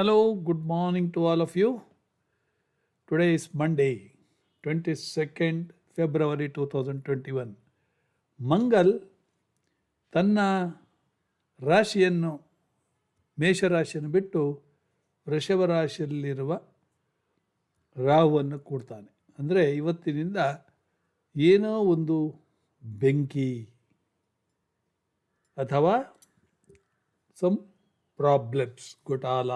Hello, good morning to all of you. Today is Monday, 22nd February 2021. Mangal ತನ್ನ ರಾಶಿಯನ್ನು ಮೇಷರಾಶಿಯನ್ನು ಬಿಟ್ಟು ವೃಷಭ ರಾಶಿಯಲ್ಲಿರುವ ರಾಹುವನ್ನು ಕೂಡ್ತಾನೆ ಅಂದರೆ ಇವತ್ತಿನಿಂದ ಏನೋ ಒಂದು ಬೆಂಕಿ ಅಥವಾ ಸಮ್ ಪ್ರಾಬ್ಲಮ್ಸ್ ಗೊಟಾಲ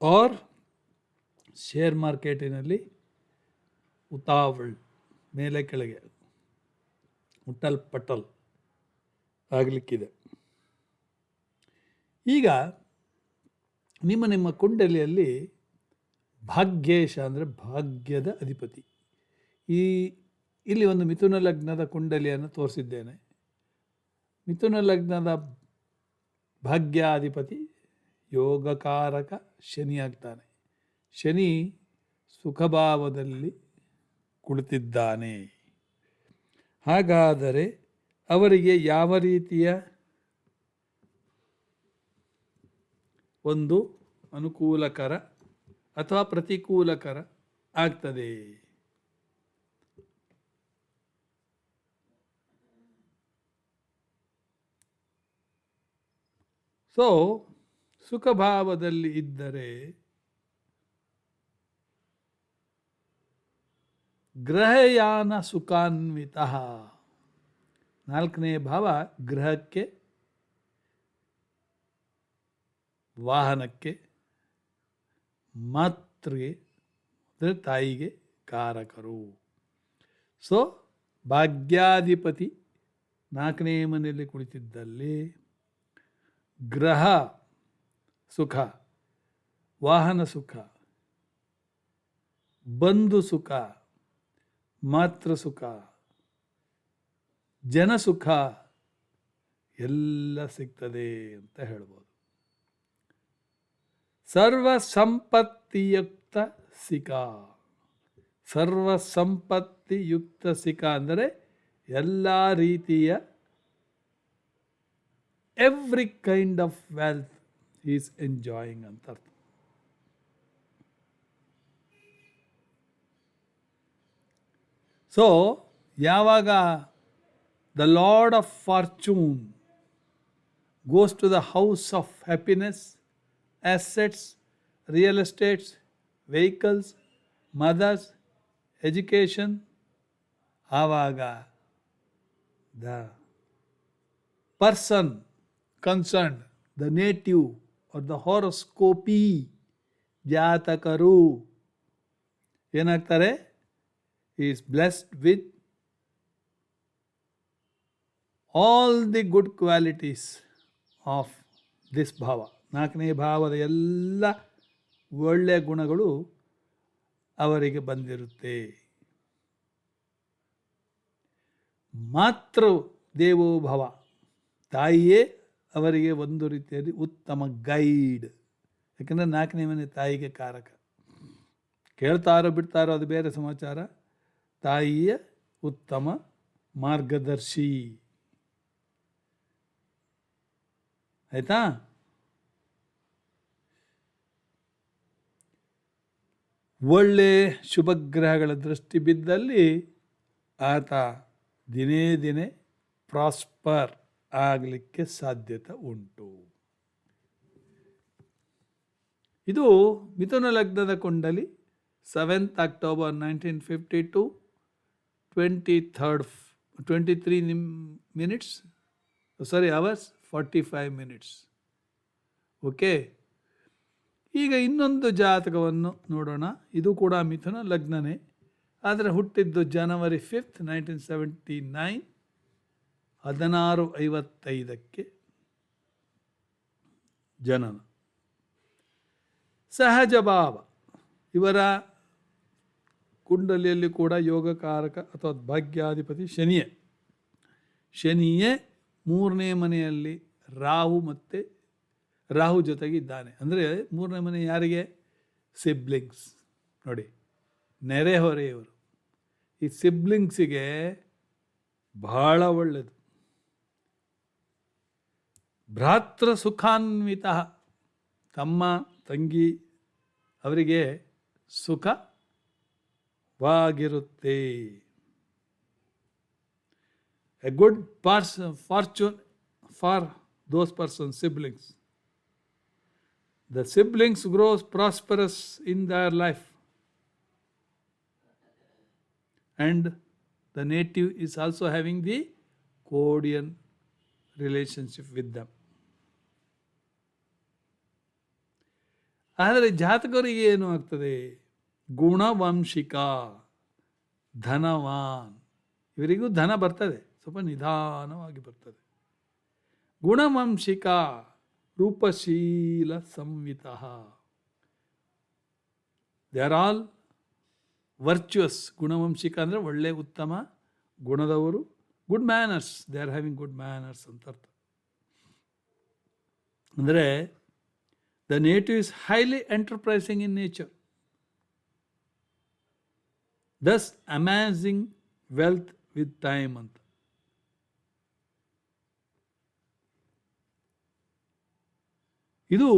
ಆರ್ ಶೇರ್ ಮಾರ್ಕೆಟಿನಲ್ಲಿ ಉತಾವಳ್ ಮೇಲೆ ಕೆಳಗೆ ಮುಟ್ಟಲ್ ಪಟಲ್ ಆಗಲಿಕ್ಕಿದೆ ಈಗ ನಿಮ್ಮ ನಿಮ್ಮ ಕುಂಡಲಿಯಲ್ಲಿ ಭಾಗ್ಯೇಶ ಅಂದರೆ ಭಾಗ್ಯದ ಅಧಿಪತಿ ಈ ಇಲ್ಲಿ ಒಂದು ಮಿಥುನ ಲಗ್ನದ ಕುಂಡಲಿಯನ್ನು ತೋರಿಸಿದ್ದೇನೆ ಮಿಥುನ ಲಗ್ನದ ಭಾಗ್ಯಾಧಿಪತಿ ಯೋಗಕಾರಕ ಶನಿ ಆಗ್ತಾನೆ. ಶನಿ ಸುಖಭಾವದಲ್ಲಿ ಕುಳಿತಿದ್ದಾನೆ. ಹಾಗಾದರೆ ಅವರಿಗೆ ಯಾವ ರೀತಿಯ ಒಂದು ಅನುಕೂಲಕರ ಅಥವಾ ಪ್ರತಿಕೂಲಕರ ಆಗ್ತದೆ? ಸೊ ಸುಖಭಾವದಲ್ಲಿ ಇದ್ದರೆ ಗ್ರಹಯಾನ ಸುಖಾನ್ವಿತ. ನಾಲ್ಕನೇ ಭಾವ ಗ್ರಹಕ್ಕೆ ವಾಹನಕ್ಕೆ ಮಾತೃಗೆ ಅಂದರೆ ತಾಯಿಗೆ ಕಾರಕರು. ಸೊ ಭಾಗ್ಯಾಧಿಪತಿ ನಾಲ್ಕನೇ ಮನೆಯಲ್ಲಿ ಕುಳಿತಿದ್ದಲ್ಲಿ ಗ್ರಹ ಸುಖ, ವಾಹನ ಸುಖ, ಬಂಧು ಸುಖ, ಮಾತೃ ಸುಖ, ಜನ ಸುಖ, ಎಲ್ಲ ಸಿಗ್ತದೆ ಅಂತ ಹೇಳ್ಬೋದು. ಸರ್ವ ಸಂಪತ್ತಿಯುಕ್ತ ಸಿಕ. ಸರ್ವ ಸಂಪತ್ತಿಯುಕ್ತ ಸಿಕ ಅಂದರೆ ಎಲ್ಲ ರೀತಿಯ every kind of wealth is enjoying ಅಂತ ಅರ್ಥ ಸೊ ಯಾವಾಗ the lord of fortune goes to the house of happiness assets, real estates, vehicles, mothers, education, ಆವಾಗ the person concern the native or the horoscopy ಜಾತಕರು ಏನಾಗ್ತಾರೆ? Is blessed with all the good qualities of this bhava ನಾಲ್ಕನೇ ಭಾವದ ಎಲ್ಲ ಒಳ್ಳೆಯ ಗುಣಗಳು ಅವರಿಗೆ ಬಂದಿರುತ್ತೆ. ಮಾತೃ ದೇವೋಭವ ತಾಯಿಯೇ ಅವರಿಗೆ ಒಂದು ರೀತಿಯಲ್ಲಿ ಉತ್ತಮ ಗೈಡ್. ಯಾಕಂದರೆ ನಾಲ್ಕನೇ ಮನೆ ತಾಯಿಗೆ ಕಾರಕ. ಕೇಳ್ತಾರೋ ಬಿಡ್ತಾರೋ ಅದು ಬೇರೆ ಸಮಾಚಾರ. ತಾಯಿಯ ಉತ್ತಮ ಮಾರ್ಗದರ್ಶಿ. ಆಯಿತಾ? ಒಳ್ಳೆ ಶುಭಗ್ರಹಗಳ ದೃಷ್ಟಿ ಬಿದ್ದಲ್ಲಿ ಆತ ದಿನೇ ದಿನೇ ಪ್ರಾಸ್ಪರ್. ಆಗಲಿಕ್ಕೆ ಸಾಧ್ಯತೆ ಉಂಟು. ಇದು ಮಿಥುನ ಲಗ್ನದ ಕುಂಡಲಿ seventh October nineteen fifty two twenty third twenty three ನಿಮ್, minutes? Sorry, hours forty five minutes. Okay? ಈಗ ಇನ್ನೊಂದು ಜಾತಕವನ್ನು ನೋಡೋಣ. ಇದು ಕೂಡ ಮಿಥುನ ಲಗ್ನನೇ. ಆದರೆ ಹುಟ್ಟಿದ್ದು January fifth nineteen seventy nine. ಹದಿನಾರು ಐವತ್ತೈದಕ್ಕೆ ಜನನ. ಸಹಜ ಭಾವ. ಇವರ ಕುಂಡಲಿಯಲ್ಲಿ ಕೂಡ ಯೋಗಕಾರಕ ಅಥವಾ ಭಾಗ್ಯಾಧಿಪತಿ ಶನಿಯೇ. ಶನಿಯೇ ಮೂರನೇ ಮನೆಯಲ್ಲಿ ರಾಹು ಮತ್ತು ರಾಹು ಜೊತೆಗೆ ಇದ್ದಾನೆ ಅಂದರೆ ಮೂರನೇ ಮನೆ ಯಾರಿಗೆ? ಸಿಬ್ಲಿಂಗ್ಸ್ ನೋಡಿ, ನೆರೆಹೊರೆಯವರು. ಈ ಸಿಬ್ಲಿಂಗ್ಸಿಗೆ ಬಹಳ ಒಳ್ಳೆಯದು ಭ್ರಾತೃ ಸುಖಾನ್ವಿತ ತಮ್ಮ ತಂಗಿ ಅವರಿಗೆ ಸುಖವಾಗಿರುತ್ತೆ. A good parts fortune for those person siblings the siblings grows prosperous in their life and the native is also having the cordial relationship with them. ಆದರೆ ಜಾತಕರಿಗೆ ಏನು ಆಗ್ತದೆ? ಗುಣವಂಶಿಕ, ಧನವಾನ್. ಇವರಿಗೂ ಧನ ಬರ್ತದೆ. ಸ್ವಲ್ಪ ನಿಧಾನವಾಗಿ ಬರ್ತದೆ. ಗುಣವಂಶಿಕ, ರೂಪಶೀಲ ಸಂವಿತ. ದೇ ಆರ್ ಆಲ್ ವರ್ಚುವಸ್ ಗುಣವಂಶಿಕ ಅಂದರೆ ಒಳ್ಳೆ, ಉತ್ತಮ, ಗುಣದವರು good manners they are having good manners ಅಂತ ಅರ್ಥ. ಅಂದರೆ the native is highly enterprising in nature thus amassing wealth with time ಅಂತ ಇದು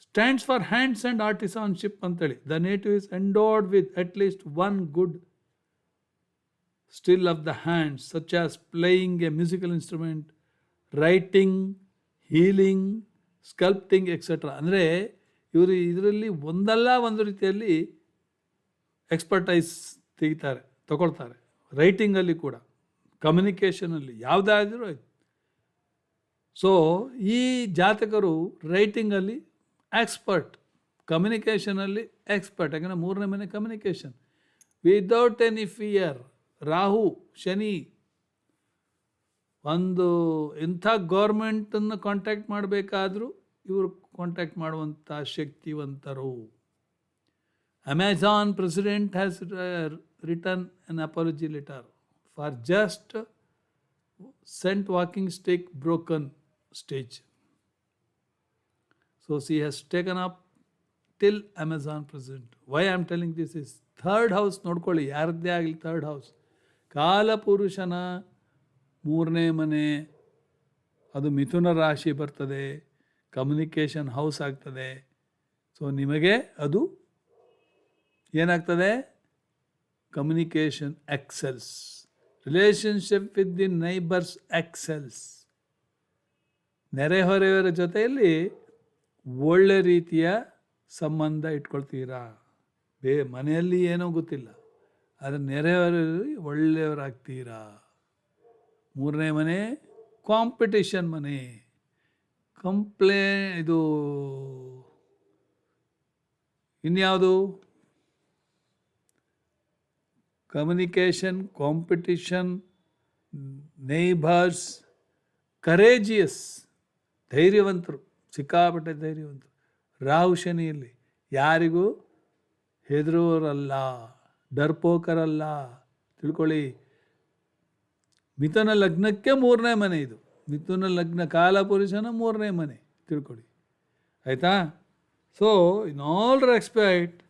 stands for hands and artisanship ಅಂತೇಳಿ. The native is endowed with at least one good skill of the hands such as playing a musical instrument writing healing, sculpting etcetera ಅಂದರೆ ಇವರು ಇದರಲ್ಲಿ ಒಂದಲ್ಲ ಒಂದು ರೀತಿಯಲ್ಲಿ expertise ತೆಗಿತಾರೆ, ತಗೊಳ್ತಾರೆ. ರೈಟಿಂಗಲ್ಲಿ ಕೂಡ ಕಮ್ಯುನಿಕೇಷನಲ್ಲಿ ಯಾವುದಾದ್ರೂ ಆಯ್ತು. ಸೊ ಈ ಜಾತಕರು ರೈಟಿಂಗಲ್ಲಿ ಎಕ್ಸ್ಪರ್ಟ್ ಕಮ್ಯುನಿಕೇಷನಲ್ಲಿ ಎಕ್ಸ್ಪರ್ಟ್ ಯಾಕಂದರೆ ಮೂರನೇ ಮನೆ communication without any fear Rahu Shani ಒಂದು ಇಂಥ ಗೌರ್ಮೆಂಟನ್ನು ಕಾಂಟ್ಯಾಕ್ಟ್ ಮಾಡಬೇಕಾದ್ರೂ ಇವರು ಕಾಂಟ್ಯಾಕ್ಟ್ ಮಾಡುವಂಥ ಶಕ್ತಿವಂತರು. Amazon president has return an apology letter for just sent walking stick broken stage so she has taken up till Amazon president why I am telling this is third house ನೋಡ್ಕೊಳ್ಳಿ, ಯಾರದ್ದೇ ಆಗಲಿ third house ಕಾಲಪುರುಷನ ಮೂರನೇ ಮನೆ, ಅದು ಮಿಥುನ ರಾಶಿ ಬರ್ತದೆ communication house ಆಗ್ತದೆ. ಸೊ ನಿಮಗೆ ಅದು ಏನಾಗ್ತದೆ? Communication excels relationship with the neighbours excels ನೆರೆಹೊರೆಯವರ ಜೊತೆಯಲ್ಲಿ ಒಳ್ಳೆ ರೀತಿಯ ಸಂಬಂಧ ಇಟ್ಕೊಳ್ತೀರಾ? ಬೇ, ಮನೆಯಲ್ಲಿ ಏನೋ ಗೊತ್ತಿಲ್ಲ. ಆದರೆ ನೆರೆಹೊರೆಯಲ್ಲಿ ಒಳ್ಳೆಯವರಾಗ್ತೀರಾ? ಮೂರನೇ ಮನೆ ಕಾಂಪಿಟೇಷನ್ ಮನೆ. ಕಂಪ್ಲೇ ಇದು, ಇನ್ಯಾವುದು? ಕಮ್ಯುನಿಕೇಷನ್ ಕಾಂಪಿಟಿಷನ್ ನೈಬರ್ಸ್ ಕರೇಜಿಯಸ್ ಧೈರ್ಯವಂತರು, ಸಿಕ್ಕಾಪಟ್ಟೆ ಧೈರ್ಯವಂತರು. ರಾಹು ಶನಿಯಲ್ಲಿ ಯಾರಿಗೂ ಹೆದರೋರಲ್ಲ ಡರ್ಪೋಕರಲ್ಲ ತಿಳ್ಕೊಳ್ಳಿ ಮಿಥುನ ಲಗ್ನಕ್ಕೆ ಮೂರನೇ ಮನೆ ಇದು. ಮಿಥುನ ಲಗ್ನ ಕಾಲಪುರುಷನ ಮೂರನೇ ಮನೆ. ತಿಳ್ಕೊಳ್ಳಿ ಆಯಿತಾ? So in all respect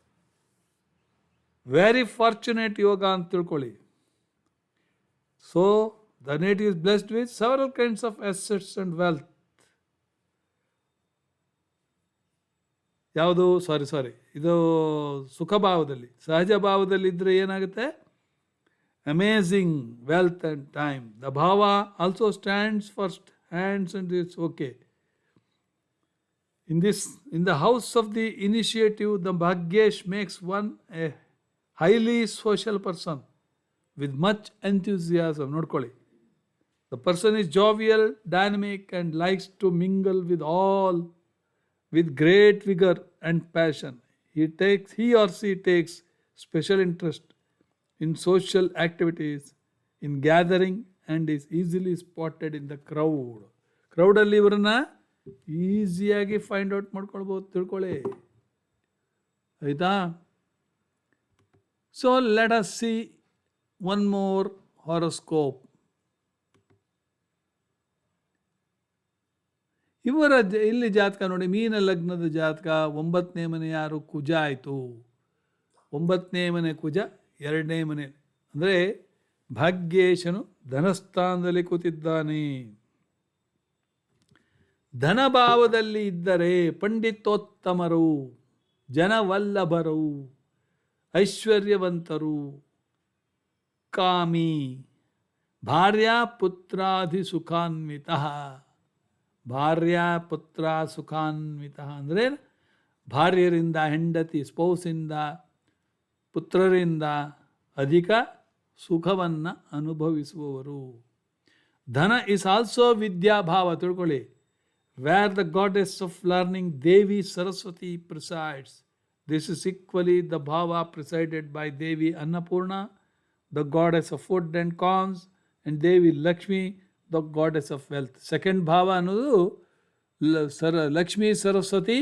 very fortunate yoga ಅಂತ ತಿಳ್ಕೊಳ್ಳಿ. So the native is blessed with several kinds of assets and wealth ಯಾವುದು? ಸಾರಿ ಸಾರಿ ಇದು ಸುಖ ಭಾವದಲ್ಲಿ ಸಹಜ ಭಾವದಲ್ಲಿ ಇದ್ದರೆ ಏನಾಗುತ್ತೆ? amazing wealth and time. The bhava also stands for hands and it's okay. In this, in the house of the initiative, the Bhagyesh makes one a highly social person with much enthusiasm. Not Nodkoli. The person is jovial, dynamic, and likes to mingle with all with great vigor and passion. He takes he or she takes special interest in social activities, in gathering, and is easily spotted in the crowd. ಕ್ರೌಡಲ್ಲಿ ಇವರನ್ನ ಈಸಿಯಾಗಿ find out ಮಾಡ್ಕೊಳ್ಬೋದು ತಿಳ್ಕೊಳ್ಳಿ. ಆಯಿತಾ? So let us see one more horoscope ಇವರ ಇಲ್ಲಿ ಜಾತಕ ನೋಡಿ ಮೀನ ಲಗ್ನದ ಜಾತಕ ಒಂಬತ್ತನೇ ಮನೆ ಯಾರು ಕುಜ ಆಯಿತು. ಒಂಬತ್ತನೇ ಮನೆ ಕುಜ ಎರಡನೇ ಮನೆ. ಅಂದರೆ ಭಾಗ್ಯೇಶನು ಧನಸ್ಥಾನದಲ್ಲಿ ಕೂತಿದ್ದಾನೆ. ಧನಭಾವದಲ್ಲಿ ಇದ್ದರೆ ಪಂಡಿತೋತ್ತಮರು, ಜನವಲ್ಲಭರು, ಐಶ್ವರ್ಯವಂತರು, ಕಾಮಿ, ಭಾರ್ಯಾ ಪುತ್ರಾಧಿ ಸುಖಾನ್ವಿತ. ಭಾರ್ಯಾ ಪುತ್ರ ಸುಖಾನ್ವಿತ ಅಂದರೆ ಭಾರ್ಯರಿಂದ ಹೆಂಡತಿ, ಸ್ಪೌಸಿಂದ ಪುತ್ರರಿಂದ ಅಧಿಕ ಸುಖವನ್ನು ಅನುಭವಿಸುವವರು. ಧನ ಇಸ್ ಆಲ್ಸೋ ವಿದ್ಯಾಭಾವ ತಿಳ್ಕೊಳ್ಳಿ. Where the goddess of learning Devi Saraswati presides this is equally the bhava presided by Devi Annapurna the goddess of food and cons and Devi Lakshmi the goddess of wealth second bhava ಅನ್ನೋದು ಲ- ಸರ ಲಕ್ಷ್ಮೀ ಸರಸ್ವತಿ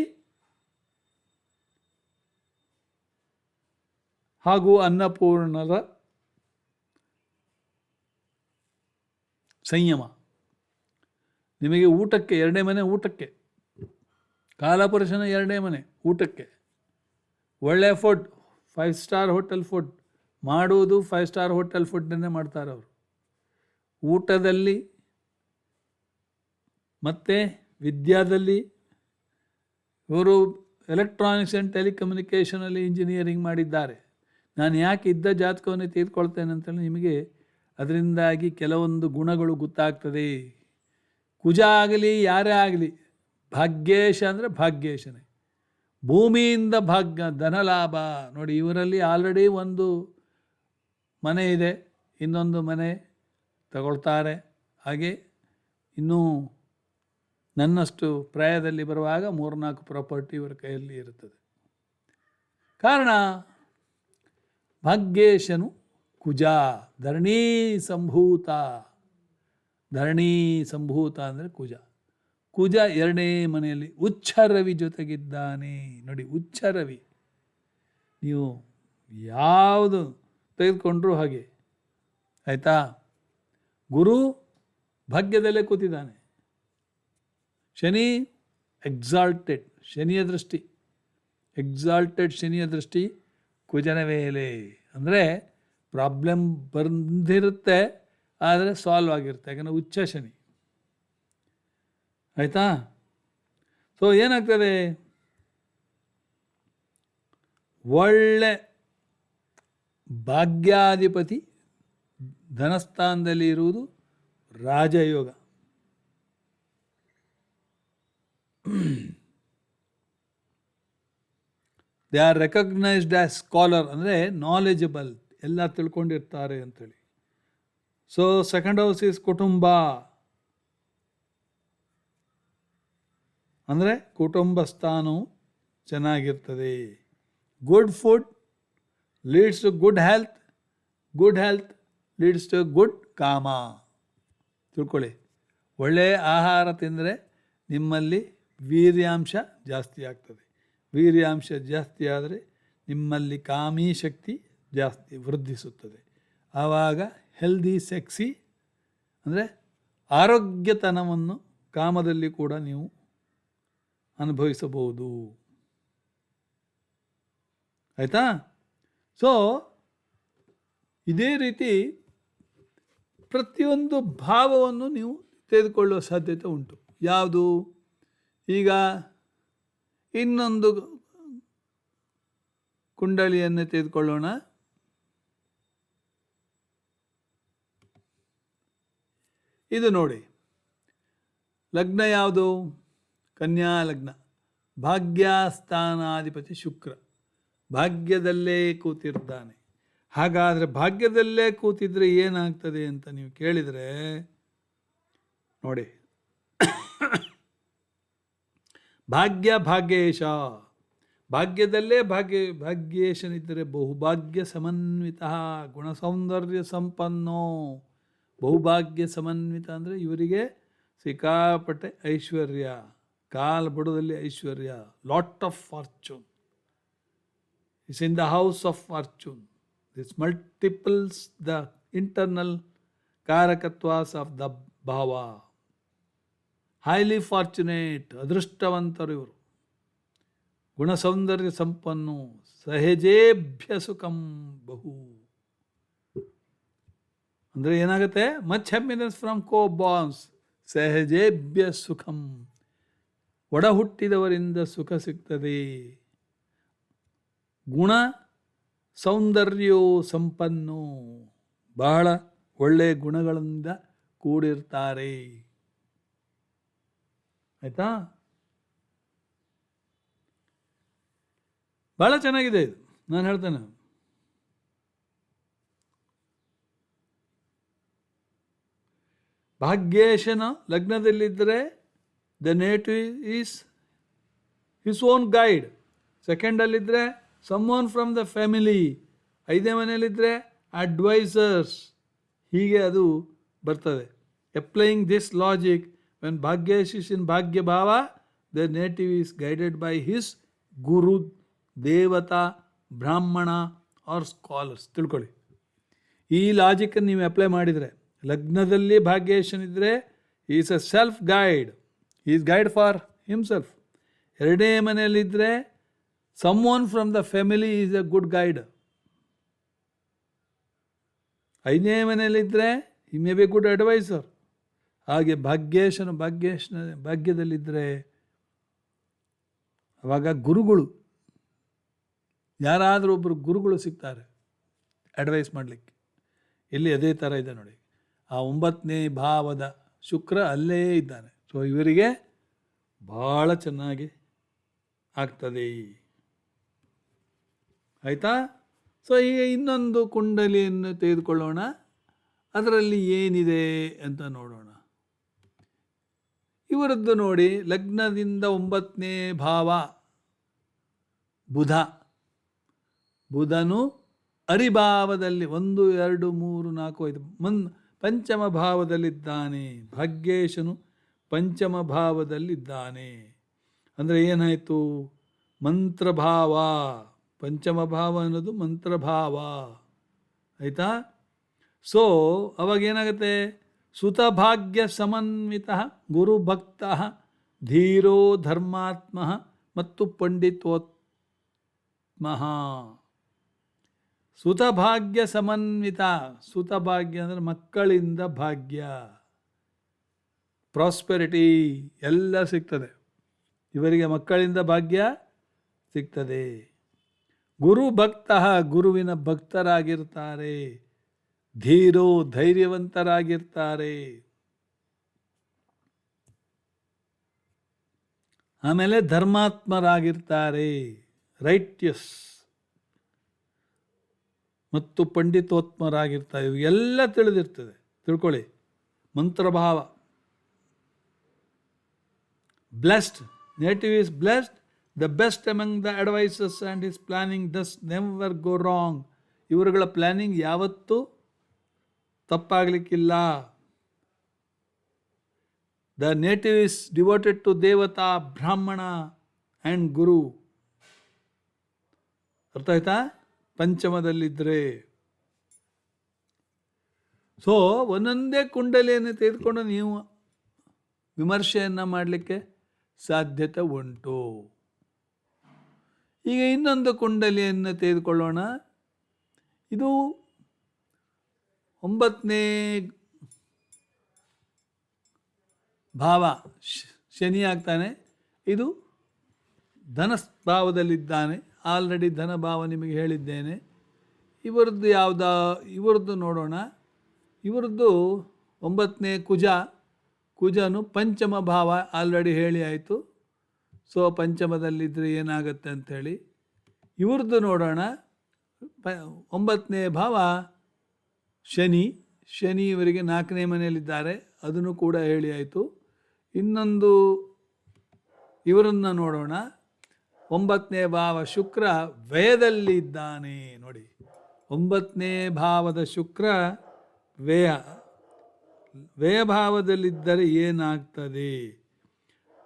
ಹಾಗೂ ಅನ್ನಪೂರ್ಣರ ಸಂಯಮ. ನಿಮಗೆ ಊಟಕ್ಕೆ, ಎರಡೇ ಮನೆ ಊಟಕ್ಕೆ, ಕಾಲಪುರುಷನ ಎರಡನೇ ಮನೆ ಊಟಕ್ಕೆ, ಒಳ್ಳೆ food five star hotel food ಮಾಡುವುದು ಫೈವ್ ಸ್ಟಾರ್ ಹೋಟೆಲ್ ಫುಡ್ಡನ್ನೇ ಮಾಡ್ತಾರೆ ಅವರು. ಊಟದಲ್ಲಿ ಮತ್ತು ವಿದ್ಯಾದಲ್ಲಿ ಇವರು ಎಲೆಕ್ಟ್ರಾನಿಕ್ಸ್ ಆ್ಯಂಡ್ ಟೆಲಿಕಮ್ಯುನಿಕೇಷನಲ್ಲಿ ಇಂಜಿನಿಯರಿಂಗ್ ಮಾಡಿದ್ದಾರೆ. ನಾನು ಯಾಕೆ ಇದ್ದ ಜಾತಕವನ್ನು ತೀರ್ಕೊಳ್ತೇನೆ ಅಂತೇಳಿ ನಿಮಗೆ ಅದರಿಂದಾಗಿ ಕೆಲವೊಂದು ಗುಣಗಳು ಗೊತ್ತಾಗ್ತದೆ. ಕುಜ ಆಗಲಿ, ಯಾರೇ ಆಗಲಿ, ಭಾಗ್ಯೇಶ ಅಂದರೆ ಭಾಗ್ಯೇಶನೇ. ಭೂಮಿಯಿಂದ ಭಾಗ್ಯ, ಧನಲಾಭ. ನೋಡಿ, ಇವರಲ್ಲಿ ಆಲ್ರೆಡಿ ಒಂದು ಮನೆ ಇದೆ, ಇನ್ನೊಂದು ಮನೆ ತಗೊಳ್ತಾರೆ. ಹಾಗೆ ಇನ್ನೂ ನನ್ನಷ್ಟು ಪ್ರಾಯದಲ್ಲಿ ಬರುವಾಗ ಮೂರ್ನಾಲ್ಕು ಪ್ರಾಪರ್ಟಿ ಇವರ ಕೈಯಲ್ಲಿ ಇರುತ್ತದೆ. ಕಾರಣ ಭಾಗ್ಯೇಶನು ಕುಜ, ಧರಣೀ ಸಂಭೂತ. ಧರಣೀ ಸಂಭೂತ ಅಂದರೆ ಕುಜ. ಕುಜ ಎರಡನೇ ಮನೆಯಲ್ಲಿ ಉಚ್ಛ ರವಿ ಜೊತೆಗಿದ್ದಾನೆ. ನೋಡಿ ಉಚ್ಛ ರವಿ. ನೀವು ಯಾವುದು ತೆಗೆದುಕೊಂಡ್ರೂ ಹಾಗೆ. ಆಯಿತಾ? ಗುರು ಭಾಗ್ಯದಲ್ಲೇ ಕೂತಿದ್ದಾನೆ. ಶನಿ ಎಕ್ಸಾಲ್ಟೆಡ್ ಶನಿಯ ದೃಷ್ಟಿ. ಎಕ್ಸಾಲ್ಟೆಡ್ ಶನಿಯ ದೃಷ್ಟಿ ಕುಜನ ವೇಲೆ ಅಂದರೆ ಪ್ರಾಬ್ಲಮ್ ಬಂದಿರುತ್ತೆ, ಆದರೆ ಸಾಲ್ವ್ ಆಗಿರುತ್ತೆ. ಯಾಕಂದರೆ ಉಚ್ಚ ಶನಿ. ಆಯಿತಾ? ಸೊ ಏನಾಗ್ತದೆ? ಒಳ್ಳೆ ಭಾಗ್ಯಾಧಿಪತಿ ಧನಸ್ಥಾನದಲ್ಲಿ ಇರುವುದು ರಾಜಯೋಗ. They are recognised as scholar ಅಂದರೆ ನಾಲೆಜಬಲ್ ಎಲ್ಲ ತಿಳ್ಕೊಂಡಿರ್ತಾರೆ ಅಂಥೇಳಿ so second house is kutumba. ಅಂದರೆ ಕುಟುಂಬ ಸ್ಥಾನವು ಚೆನ್ನಾಗಿರ್ತದೆ. Good food leads to good health good health leads to good kama ತಿಳ್ಕೊಳ್ಳಿ. ಒಳ್ಳೆಯ ಆಹಾರ ತಿಂದರೆ ನಿಮ್ಮಲ್ಲಿ ವೀರ್ಯಾಂಶ ಜಾಸ್ತಿ ಆಗ್ತದೆ. ವೀರ್ಯಾಂಶ ಜಾಸ್ತಿ ಆದರೆ ನಿಮ್ಮಲ್ಲಿ ಕಾಮಿ ಶಕ್ತಿ ಜಾಸ್ತಿ ವೃದ್ಧಿಸುತ್ತದೆ. ಆವಾಗ ಹೆಲ್ದಿ ಸೆಕ್ಸಿ ಅಂದರೆ ಆರೋಗ್ಯತನವನ್ನು ಕಾಮದಲ್ಲಿ ಕೂಡ ನೀವು ಅನುಭವಿಸಬಹುದು. ಆಯಿತಾ? ಸೊ ಇದೇ ರೀತಿ ಪ್ರತಿಯೊಂದು ಭಾವವನ್ನು ನೀವು ತೆಗೆದುಕೊಳ್ಳುವ ಸಾಧ್ಯತೆ ಉಂಟು. ಯಾವುದು? ಈಗ ಇನ್ನೊಂದು ಕುಂಡಲಿಯನ್ನು ತೆಗೆದುಕೊಳ್ಳೋಣ. ಇದು ನೋಡಿ, ಲಗ್ನ ಯಾವುದು? ಕನ್ಯಾ ಲಗ್ನ. ಭಾಗ್ಯಸ್ಥಾನಾಧಿಪತಿ ಶುಕ್ರ. ಭಾಗ್ಯದಲ್ಲೇ ಕೂತಿರ್ತಾನೆ. ಹಾಗಾದರೆ ಭಾಗ್ಯದಲ್ಲೇ ಕೂತಿದ್ರೆ ಏನಾಗ್ತದೆ ಅಂತ ನೀವು ಕೇಳಿದರೆ, ನೋಡಿ ಭಾಗ್ಯ ಭಾಗ್ಯೇಶ. ಭಾಗ್ಯದಲ್ಲೇ ಭಾಗ್ಯ, ಭಾಗ್ಯೇಶನಿದ್ದರೆ ಬಹುಭಾಗ್ಯ ಸಮನ್ವಿತ. ಗುಣಸೌಂದರ್ಯ ಸಂಪನ್ನೋ. ಬಹುಭಾಗ್ಯ ಸಮನ್ವಿತ ಅಂದರೆ ಇವರಿಗೆ ಸಿಕ್ಕಾಪಟ್ಟೆ ಐಶ್ವರ್ಯ, ಕಾಲ್ ಬುಡದಲ್ಲಿ ಐಶ್ವರ್ಯ lot of fortune is in the house of fortune this multiples the internal ಕಾರಕತ್ವಾಸ್ of the bhava highly fortunate ಅದೃಷ್ಟವಂತರು ಇವರು. ಗುಣಸೌಂದರ್ಯ ಸಂಪನ್ನು ಸಹಜೇಭ್ಯ ಸುಖಂ ಬಹು. ಅಂದರೆ ಏನಾಗುತ್ತೆ? Much happiness from coborns ಸಹಜೇಭ್ಯ ಸುಖಂ ಒಡ ಹುಟ್ಟಿದವರಿಂದ ಸುಖ ಸಿಗ್ತದೆ. ಗುಣ ಸೌಂದರ್ಯೋ ಸಂಪನ್ನೋ. ಬಹಳ ಒಳ್ಳೆಯ ಗುಣಗಳಿಂದ ಕೂಡಿರ್ತಾರೆ. ಆಯ್ತಾ? ಭಾಳ ಚೆನ್ನಾಗಿದೆ ಇದು. ನಾನು ಹೇಳ್ತೇನೆ. ಭಾಗ್ಯೇಶನ ಲಗ್ನದಲ್ಲಿದ್ದರೆ the native is his own guide ಸೆಕೆಂಡಲ್ಲಿದ್ದರೆ someone from the family ಐದನೇ ಮನೆಯಲ್ಲಿದ್ದರೆ ಅಡ್ವೈಸರ್ಸ್ ಹೀಗೆ ಅದು ಬರ್ತದೆ. Applying this logic when Bhagyesh is in bhagya bhava the native is guided by his guru devata Brahmana or scholars ತಿಳ್ಕೊಳ್ಳಿ. ಈ ಲಾಜಿಕನ್ನು ನೀವು apply ಮಾಡಿದರೆ, ಲಗ್ನದಲ್ಲಿ ಭಾಗ್ಯೇಶನಿದ್ದರೆ is a self guide is guide for himself ಎರಡನೇ ಮನೆಯಲ್ಲಿದ್ದರೆ someone from the family is a good guide ಐದನೇ ಮನೆಯಲ್ಲಿದ್ದರೆ he may be good adviser ಹಾಗೆ ಭಾಗ್ಯೇಶನ ಭಾಗ್ಯೇಶನ ಭಾಗ್ಯದಲ್ಲಿದ್ದರೆ ಆವಾಗ ಗುರುಗಳು ಯಾರಾದರೂ ಒಬ್ಬರು ಗುರುಗಳು ಸಿಗ್ತಾರೆ ಅಡ್ವೈಸ್ ಮಾಡಲಿಕ್ಕೆ. ಇಲ್ಲಿ ಅದೇ ಥರ ಇದೆ ನೋಡಿ. ಆ ಒಂಬತ್ತನೇ ಭಾವದ ಶುಕ್ರ ಅಲ್ಲೇ ಇದ್ದಾನೆ. ಸೊ ಇವರಿಗೆ ಭಾಳ ಚೆನ್ನಾಗಿ ಆಗ್ತದೆ. ಆಯಿತಾ? ಸೊ ಈಗ ಇನ್ನೊಂದು ಕುಂಡಲಿಯನ್ನು ತೆಗೆದುಕೊಳ್ಳೋಣ. ಅದರಲ್ಲಿ ಏನಿದೆ ಅಂತ ನೋಡೋಣ. ಇವರದ್ದು ನೋಡಿ ಲಗ್ನದಿಂದ ಒಂಬತ್ತನೇ ಭಾವ ಬುಧ. ಬುಧನು ಅರಿಭಾವದಲ್ಲಿ ಒಂದು, ಎರಡು, ಮೂರು, ನಾಲ್ಕು, ಐದು ಮನ್ ಪಂಚಮ ಭಾವದಲ್ಲಿದ್ದಾನೆ. ಭಾಗ್ಯೇಶನು ಪಂಚಮ ಭಾವದಲ್ಲಿದ್ದಾನೆ. ಅಂದರೆ ಏನಾಯಿತು? ಮಂತ್ರಭಾವ. ಪಂಚಮ ಭಾವ ಅನ್ನೋದು ಮಂತ್ರಭಾವ. ಆಯಿತಾ? ಸೊ ಅವಾಗ ಏನಾಗುತ್ತೆ? ಸುತಭಾಗ್ಯ ಸಮನ್ವಿತ ಗುರುಭಕ್ತ ಧೀರೋ ಧರ್ಮಾತ್ಮ ಮತ್ತು ಪಂಡಿತೋತ್ಮ. ಸುತಭಾಗ್ಯ ಸಮನ್ವಿತ ಸುತಭಾಗ್ಯ ಅಂದರೆ ಮಕ್ಕಳಿಂದ ಭಾಗ್ಯ. ಪ್ರಾಸ್ಪೆರಿಟಿ ಎಲ್ಲ ಸಿಗ್ತದೆ. ಇವರಿಗೆ ಮಕ್ಕಳಿಂದ ಭಾಗ್ಯ ಸಿಗ್ತದೆ. ಗುರು ಭಕ್ತ ಗುರುವಿನ ಭಕ್ತರಾಗಿರ್ತಾರೆ. ಧೀರೋ ಧೈರ್ಯವಂತರಾಗಿರ್ತಾರೆ. ಆಮೇಲೆ ಧರ್ಮಾತ್ಮರಾಗಿರ್ತಾರೆ. ರೈಟ್ಯಸ್ ಮತ್ತು ಪಂಡಿತೋತ್ಮರಾಗಿರ್ತಾರೆ. ಇವೆಲ್ಲ ತಿಳಿದಿರ್ತದೆ. ತಿಳ್ಕೊಳ್ಳಿ. ಮಂತ್ರಭಾವ. Blessed. Native is blessed. The best among the advises and is planning does never go wrong. ಇವರುಗಳ planning ಯಾವತ್ತೂ ತಪ್ಪಾಗಲಿಕ್ಕಿಲ್ಲ. The native is devoted to devata Brahmana and ಗುರು ಅರ್ಥ ಆಯ್ತಾ? ಪಂಚಮದಲ್ಲಿದ್ದರೆ ಸೊ ಒಂದೊಂದೇ ಕುಂಡಲಿಯನ್ನು ತೆಗೆದುಕೊಂಡು ನೀವು ವಿಮರ್ಶೆಯನ್ನು ಮಾಡಲಿಕ್ಕೆ ಸಾಧ್ಯತೆ ಉಂಟು. ಈಗ ಇನ್ನೊಂದು ಕುಂಡಲಿಯನ್ನು ತೆಗೆದುಕೊಳ್ಳೋಣ. ಇದು ಒಂಬತ್ತನೇ ಭಾವ ಶನಿ ಆಗ್ತಾನೆ. ಇದು ಧನ ಭಾವದಲ್ಲಿದ್ದಾನೆ ಆಲ್ರೆಡಿ ಧನ ಭಾವ ನಿಮಗೆ ಹೇಳಿದ್ದೇನೆ. ಇವರದ್ದು ಯಾವುದ, ಇವರದ್ದು ನೋಡೋಣ. ಇವರದ್ದು ಒಂಬತ್ತನೇ ಕುಜ. ಕುಜನು ಪಂಚಮ ಭಾವ ಆಲ್ರೆಡಿ ಹೇಳಿ ಆಯಿತು. ಸೊ ಪಂಚಮದಲ್ಲಿದ್ದರೆ ಏನಾಗುತ್ತೆ ಅಂಥೇಳಿ. ಇವ್ರದ್ದು ನೋಡೋಣ. ಪ, ಒಂಬತ್ತನೇ ಭಾವ ಶನಿ ಶನಿ ಇವರಿಗೆ ನಾಲ್ಕನೇ ಮನೆಯಲ್ಲಿದ್ದಾರೆ. ಅದನ್ನು ಕೂಡ ಹೇಳಿ ಆಯಿತು. ಇನ್ನೊಂದು ಇವರನ್ನು ನೋಡೋಣ. ಒಂಬತ್ತನೇ ಭಾವ ಶುಕ್ರ ವ್ಯಯದಲ್ಲಿ ಇದ್ದಾನೆ. ನೋಡಿ, ಒಂಬತ್ತನೇ ಭಾವದ ಶುಕ್ರ ವ್ಯಯ. ವ್ಯಯಭಾವದಲ್ಲಿದ್ದರೆ ಏನಾಗ್ತದೆ?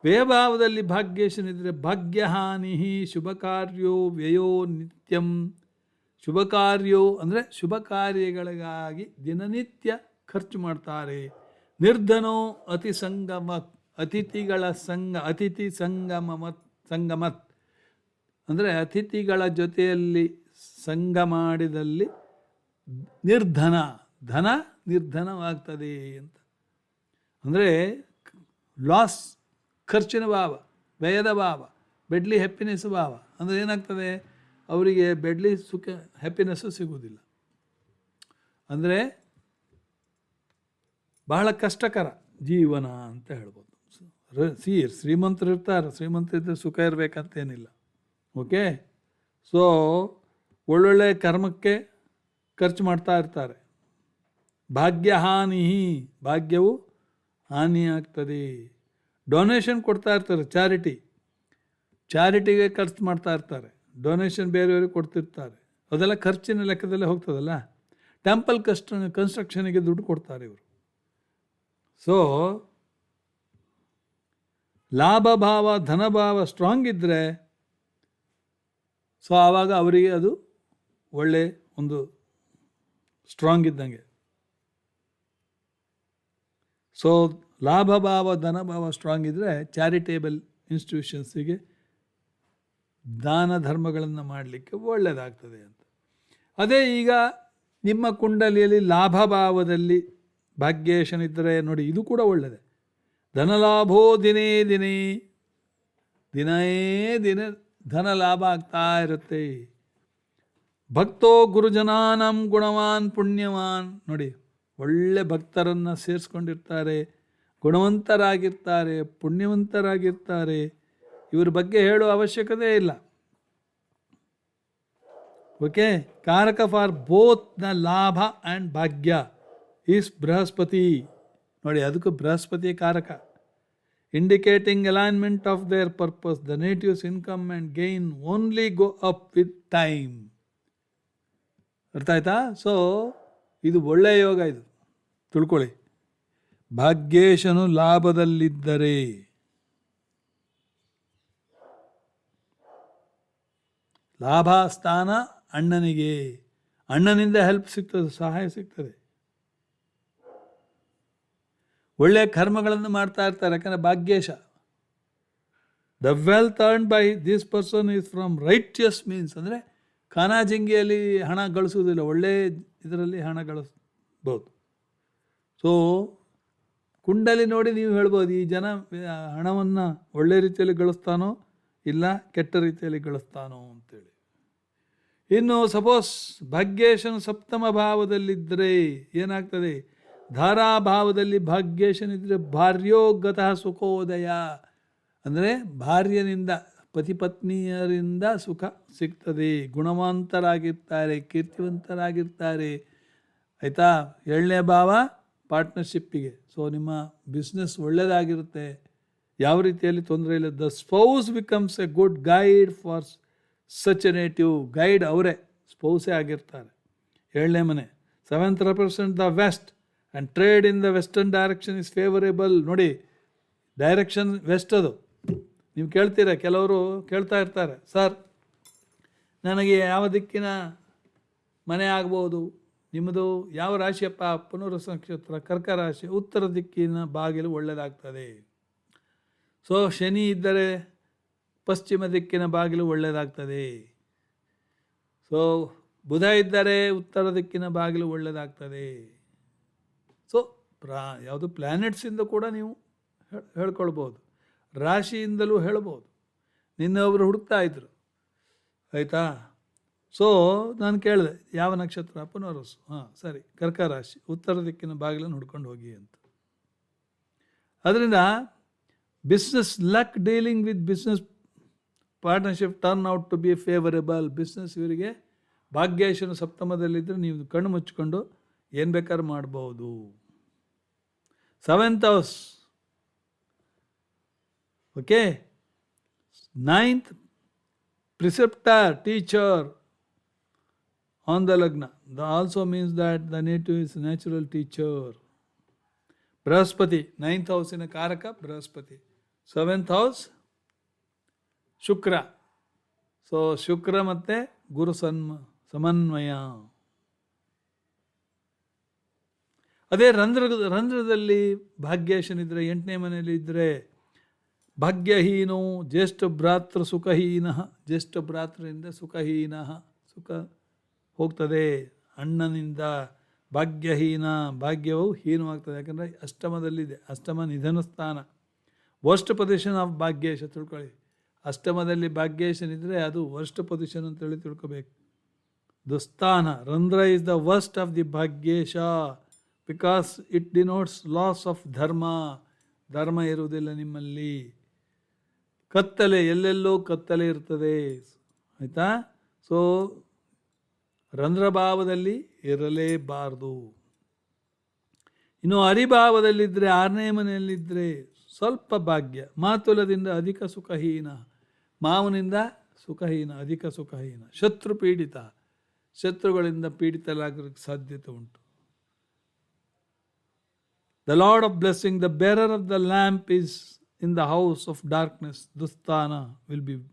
ವ್ಯಯಭಾವದಲ್ಲಿ ಭಾಗ್ಯೇಶನಿದ್ದರೆ ಭಾಗ್ಯಹಾನಿ ಶುಭ ಕಾರ್ಯೋ ವ್ಯಯೋ ನಿತ್ಯಂ ಶುಭ ಕಾರ್ಯವು ಅಂದರೆ ಶುಭ ಕಾರ್ಯಗಳಿಗಾಗಿ ದಿನನಿತ್ಯ ಖರ್ಚು ಮಾಡ್ತಾರೆ. ನಿರ್ಧನೋ ಅತಿ ಸಂಗಮ, ಅತಿಥಿಗಳ ಸಂಗ, ಅತಿಥಿ ಸಂಗಮ ಮತ್ ಸಂಗಮತ್. ಅಂದರೆ ಅತಿಥಿಗಳ ಜೊತೆಯಲ್ಲಿ ಸಂಘ ಮಾಡಿದಲ್ಲಿ ನಿರ್ಧನ, ಧನ ನಿರ್ಧನವಾಗ್ತದೆ ಅಂತ. ಅಂದರೆ ಲಾಸ್ ಖರ್ಚಿನ ಭಾವ, ವ್ಯಯದ ಭಾವ, ಬೆಡ್ಲಿ ಹೆಪ್ಪಿನೆಸ್ ಭಾವ, ಅಂದರೆ ಏನಾಗ್ತದೆ? ಅವರಿಗೆ ಬೆಡ್ಲಿ ಸುಖ ಹ್ಯಾಪಿನೆಸ್ಸು ಸಿಗುವುದಿಲ್ಲ. ಅಂದರೆ ಬಹಳ ಕಷ್ಟಕರ ಜೀವನ ಅಂತ ಹೇಳ್ಬೋದು. ಸಿ, ಶ್ರೀಮಂತರು ಇರ್ತಾರೆ ಶ್ರೀಮಂತರಿದ್ದರೆ ಸುಖ ಇರಬೇಕಂತೇನಿಲ್ಲ. ಓಕೆ ಸೊ ಒಳ್ಳೊಳ್ಳೆ ಕರ್ಮಕ್ಕೆ ಖರ್ಚು ಮಾಡ್ತಾ ಇರ್ತಾರೆ. ಭಾಗ್ಯ ಹಾನಿ, ಭಾಗ್ಯವು ಹಾನಿಯಾಗ್ತದೆ ಡೊನೇಷನ್ ಕೊಡ್ತಾ ಇರ್ತಾರೆ ಚಾರಿಟಿ ಚಾರಿಟಿಗೆ ಖರ್ಚು ಮಾಡ್ತಾ ಇರ್ತಾರೆ. ಡೊನೇಷನ್ ಬೇರೆಯವ್ರಿಗೆ ಕೊಡ್ತಿರ್ತಾರೆ. ಅದೆಲ್ಲ ಖರ್ಚಿನ ಲೆಕ್ಕದಲ್ಲೇ ಹೋಗ್ತದಲ್ಲ? ಟೆಂಪಲ್ ಕಸ್ಟ್ ಕನ್ಸ್ಟ್ರಕ್ಷನಿಗೆ ದುಡ್ಡು ಕೊಡ್ತಾರೆ ಇವರು. ಸೊ ಲಾಭ ಭಾವ ಧನಭಾವ ಸ್ಟ್ರಾಂಗ್ ಇದ್ದರೆ ಸೊ ಆವಾಗ ಅವರಿಗೆ ಅದು ಒಳ್ಳೆ ಒಂದು ಸ್ಟ್ರಾಂಗ್ ಇದ್ದಂಗೆ. ಸೊ ಲಾಭ ಭಾವ ಧನಭಾವ ಸ್ಟ್ರಾಂಗ್ ಇದ್ದರೆ ಚಾರಿಟೇಬಲ್ ಇನ್ಸ್ಟಿಟ್ಯೂಷನ್ಸಿಗೆ ದಾನ ಧರ್ಮಗಳನ್ನು ಮಾಡಲಿಕ್ಕೆ ಒಳ್ಳೆಯದಾಗ್ತದೆ ಅಂತ. ಅದೇ ಈಗ ನಿಮ್ಮ ಕುಂಡಲಿಯಲ್ಲಿ ಲಾಭ ಭಾವದಲ್ಲಿ ಭಾಗ್ಯೇಶನಿದ್ದರೆ ನೋಡಿ ಇದು ಕೂಡ ಒಳ್ಳೆಯದೇ ಧನಲಾಭೋ ದಿನೇ ದಿನೇ ದಿನೇ ದಿನ ಧನ ಲಾಭ ಆಗ್ತಾ ಇರುತ್ತೆ. ಭಕ್ತೋ ಗುರುಜನಾನಂ ಗುಣವಾನ್ ಪುಣ್ಯವಾನ್, ನೋಡಿ ಒಳ್ಳೆ ಭಕ್ತರನ್ನು ಸೇರಿಸ್ಕೊಂಡಿರ್ತಾರೆ, ಗುಣವಂತರಾಗಿರ್ತಾರೆ, ಪುಣ್ಯವಂತರಾಗಿರ್ತಾರೆ. ಇವ್ರ ಬಗ್ಗೆ ಹೇಳೋ ಅವಶ್ಯಕತೆ ಇಲ್ಲ. ಓಕೆ? ಕಾರಕ ಫಾರ್ ಬೋತ್ನ ಲಾಭ ಆ್ಯಂಡ್ ಭಾಗ್ಯ ಈಸ್ ಬೃಹಸ್ಪತಿ. ನೋಡಿ, ಅದಕ್ಕೂ ಬೃಹಸ್ಪತಿ ಕಾರಕ. Indicating alignment of their purpose the native's income and gain only go up with time ಅರ್ಥ ಆಯ್ತಾ? ಸೊ ಇದು ಒಳ್ಳೆಯ ಯೋಗ ಇದು. ತಿಳ್ಕೊಳ್ಳಿ. ಭಾಗ್ಯೇಶನು ಲಾಭದಲ್ಲಿದ್ದರೆ ಲಾಭ ಸ್ಥಾನ ಅಣ್ಣನಿಗೆ. ಅಣ್ಣನಿಂದ ಹೆಲ್ಪ್ ಸಿಗ್ತದೆ, ಸಹಾಯ ಸಿಗ್ತದೆ. ಒಳ್ಳೆಯ ಕರ್ಮಗಳನ್ನು ಮಾಡ್ತಾ ಇರ್ತಾರೆ, ಯಾಕಂದರೆ ಭಾಗ್ಯೇಶ. The wealth earn by this person is from righteous means ಅಂದರೆ ಖಾನಾಜಿಂಗಿಯಲ್ಲಿ ಹಣ ಗಳಿಸುವುದಿಲ್ಲ, ಒಳ್ಳೆ ಇದರಲ್ಲಿ ಹಣ ಗಳಿಸ್ಬೋದು. ಸೊ ಕುಂಡಲಿ ನೋಡಿ ನೀವು ಹೇಳ್ಬೋದು, ಈ ಜನ ಹಣವನ್ನು ಒಳ್ಳೆ ರೀತಿಯಲ್ಲಿ ಗಳಿಸ್ತಾನೋ ಇಲ್ಲ ಕೆಟ್ಟ ರೀತಿಯಲ್ಲಿ ಗಳಿಸ್ತಾನೋ ಅಂತೇಳಿ. ಇನ್ನು ಸಪೋಸ್ ಭಾಗ್ಯೇಶನು ಸಪ್ತಮ ಭಾವದಲ್ಲಿದ್ದರೆ ಏನಾಗ್ತದೆ? ಧಾರಾಭಾವದಲ್ಲಿ ಭಾಗ್ಯೇಶನಿದ್ದರೆ ಭಾರ್ಯೋಗತಃ ಸುಖೋದಯ. ಅಂದರೆ ಭಾರ್ಯನಿಂದ, ಪತಿಪತ್ನಿಯರಿಂದ ಸುಖ ಸಿಗ್ತದೆ. ಗುಣವಂತರಾಗಿರ್ತಾರೆ, ಕೀರ್ತಿವಂತರಾಗಿರ್ತಾರೆ. ಆಯಿತಾ? ಏಳನೇ ಭಾವ ಪಾರ್ಟ್ನರ್ಶಿಪ್ಪಿಗೆ ಸೊ ನಿಮ್ಮ ಬಿಸ್ನೆಸ್ ಒಳ್ಳೆಯದಾಗಿರುತ್ತೆ ಯಾವ ರೀತಿಯಲ್ಲಿ ತೊಂದರೆ ಇಲ್ಲ. The spouse becomes a good guide for such a native guide ಅವರೇ ಸ್ಪೌಸೇ ಆಗಿರ್ತಾರೆ. ಏಳನೇ ಮನೆ seventh represent the west and trade in the western direction is favourable ನೋಡಿ ಡೈರೆಕ್ಷನ್ ವೆಸ್ಟ್ ಅದು. ನೀವು ಕೇಳ್ತೀರ? ಕೆಲವರು ಕೇಳ್ತಾ ಇರ್ತಾರೆ. ಸರ್ ನನಗೆ ಯಾವ ದಿಕ್ಕಿನ ಮನೆ ಆಗ್ಬೋದು? ನಿಮ್ಮದು ಯಾವ ರಾಶಿಯಪ್ಪ? ಪುನರ್ವಸ ನಕ್ಷತ್ರ ಕರ್ಕ ರಾಶಿ, ಉತ್ತರ ದಿಕ್ಕಿನ ಬಾಗಿಲು ಒಳ್ಳೆಯದಾಗ್ತದೆ ಸೊ ಶನಿ ಇದ್ದರೆ ಪಶ್ಚಿಮ ದಿಕ್ಕಿನ ಬಾಗಿಲು ಒಳ್ಳೆಯದಾಗ್ತದೆ ಸೊ ಬುಧ ಇದ್ದರೆ ಉತ್ತರ ದಿಕ್ಕಿನ ಬಾಗಿಲು ಒಳ್ಳೆಯದಾಗ್ತದೆ ಸೊ ಪ್ರಾ, ಯಾವುದು ಪ್ಲ್ಯಾನೆಟ್ಸಿಂದ ಕೂಡ ನೀವು ಹೇಳ್- ಹೇಳ್ಕೊಳ್ಬೋದು ರಾಶಿಯಿಂದಲೂ ಹೇಳ್ಬೋದು. ನಿನ್ನೆ ಒಬ್ಬರು ಹುಡುಕ್ತಾ ಇದ್ರು. ಆಯಿತಾ? ಸೊ ನಾನು ಕೇಳಿದೆ, ಯಾವ ನಕ್ಷತ್ರ? ಪುನರ್ವಸು ಹಾಂ, ಸರಿ. ಕರ್ಕ ರಾಶಿ, ಉತ್ತರ ದಿಕ್ಕಿನ ಬಾಗಿಲನ್ನು ಹುಡ್ಕೊಂಡು ಹೋಗಿ ಅಂತ. ಅದರಿಂದ business luck dealing with business partnership turn out to be favourable business ಇವರಿಗೆ ಭಾಗ್ಯೇಶನ ಸಪ್ತಮದಲ್ಲಿದ್ದರೆ ನೀವು ಕಣ್ಣು ಮುಚ್ಕೊಂಡು ಏನು ಬೇಕಾದ್ರೂ ಮಾಡ್ಬೋದು. Seventh house okay ninth preceptor teacher on the lagna the also means that the native is natural teacher Brihaspati ninth ಹೌಸಿನ ಕಾರಕ Brihaspati seventh house Shukra so Shukra ಮತ್ತು ಗುರು ಸನ್ಮ ಸಮನ್ವಯ ಅದೇ ರಂಧ್ರ, ರಂಧ್ರದಲ್ಲಿ ಭಾಗ್ಯೇಶನಿದ್ರೆ ಎಂಟನೇ ಮನೆಯಲ್ಲಿ ಇದ್ದರೆ ಭಾಗ್ಯಹೀನೋ ಜ್ಯೇಷ್ಠ ಭ್ರಾತೃ ಸುಖಹೀನ, ಜ್ಯೇಷ್ಠ ಭ್ರಾತೃಂದ ಸುಖಹೀನ, ಸುಖ ಹೋಗ್ತದೆ. ಅಣ್ಣನಿಂದ ಭಾಗ್ಯಹೀನ, ಭಾಗ್ಯವು ಹೀನವಾಗ್ತದೆ. ಯಾಕಂದರೆ ಅಷ್ಟಮದಲ್ಲಿದೆ, ಅಷ್ಟಮ ನಿಧನ ಸ್ಥಾನ ವರ್ಸ್ಟ್ ಪೊಸಿಷನ್ ಆಫ್ ಭಾಗ್ಯೇಶ ತಿಳ್ಕೊಳ್ಳಿ. ಅಷ್ಟಮದಲ್ಲಿ ಭಾಗ್ಯೇಶನಿದ್ರೆ ಅದು ವರ್ಸ್ಟ್ ಪೊಸಿಷನ್ ಅಂತೇಳಿ ತಿಳ್ಕೊಬೇಕು. ದುಸ್ಥಾನ, ರಂಧ್ರ is the worst of the Bhagyesha because it denotes loss of dharma ಧರ್ಮ ಇರುವುದಿಲ್ಲ ನಿಮ್ಮಲ್ಲಿ. ಕತ್ತಲೆ, ಎಲ್ಲೆಲ್ಲೋ ಕತ್ತಲೆ ಇರ್ತದೆ. ಆಯಿತಾ? ಸೊ ರಂಧ್ರಭಾವದಲ್ಲಿ ಇರಲೇಬಾರದು. ಇನ್ನು ಹರಿಭಾವದಲ್ಲಿದ್ದರೆ ಆರನೇ ಮನೆಯಲ್ಲಿದ್ದರೆ ಸ್ವಲ್ಪ ಭಾಗ್ಯ. ಮಾತುಲದಿಂದ ಅಧಿಕ ಸುಖಹೀನ. ಮಾವನಿಂದ ಸುಖಹೀನ, ಅಧಿಕ ಸುಖಹೀನ. ಶತ್ರು ಪೀಡಿತ. ಶತ್ರುಗಳಿಂದ ಪೀಡಿತಲಾಗೋಕ್ಕೆ ಸಾಧ್ಯತೆ ಉಂಟು. The lord of blessing the bearer of the lamp is in the house of darkness dusthana will be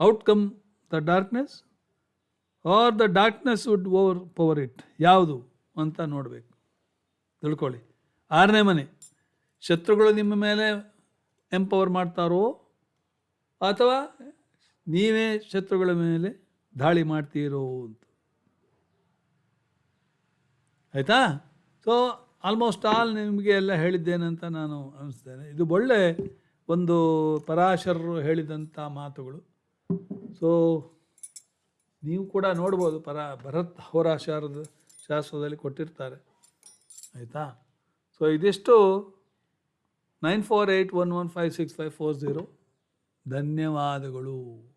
outcome the darkness or the darkness would overpower it ಯಾವುದು ಅಂತ ನೋಡಬೇಕು. ತಿಳ್ಕೊಳ್ಳಿ. ಆರನೇ ಮನೆ. ಶತ್ರುಗಳು ನಿಮ್ಮ ಮೇಲೆ ಎಂಪವರ್ ಮಾಡ್ತಾರೋ ಅಥವಾ ನೀವೇ ಶತ್ರುಗಳ ಮೇಲೆ ದಾಳಿ ಮಾಡ್ತೀರೋ ಅಂತ. ಆಯಿತಾ? ಸೊ ಆಲ್ಮೋಸ್ಟ್ ಆಲ್ ನಿಮಗೆ ಎಲ್ಲ ಹೇಳಿದ್ದೇನಂತ ನಾನು ಅನಿಸ್ತೇನೆ. ಇದು ಒಳ್ಳೆ ಒಂದು ಪರಾಶರರು ಹೇಳಿದಂಥ ಮಾತುಗಳು. ಸೊ ನೀವು ಕೂಡ ನೋಡ್ಬೋದು ಪರ, ಭರತ್ ಹೋರಾಶಾರದ ಶಾಸ್ತ್ರದಲ್ಲಿ ಕೊಟ್ಟಿರ್ತಾರೆ. ಆಯಿತಾ? ಸೊ ಇದಿಷ್ಟು nine four eight one one five six five four zero. ಧನ್ಯವಾದಗಳು.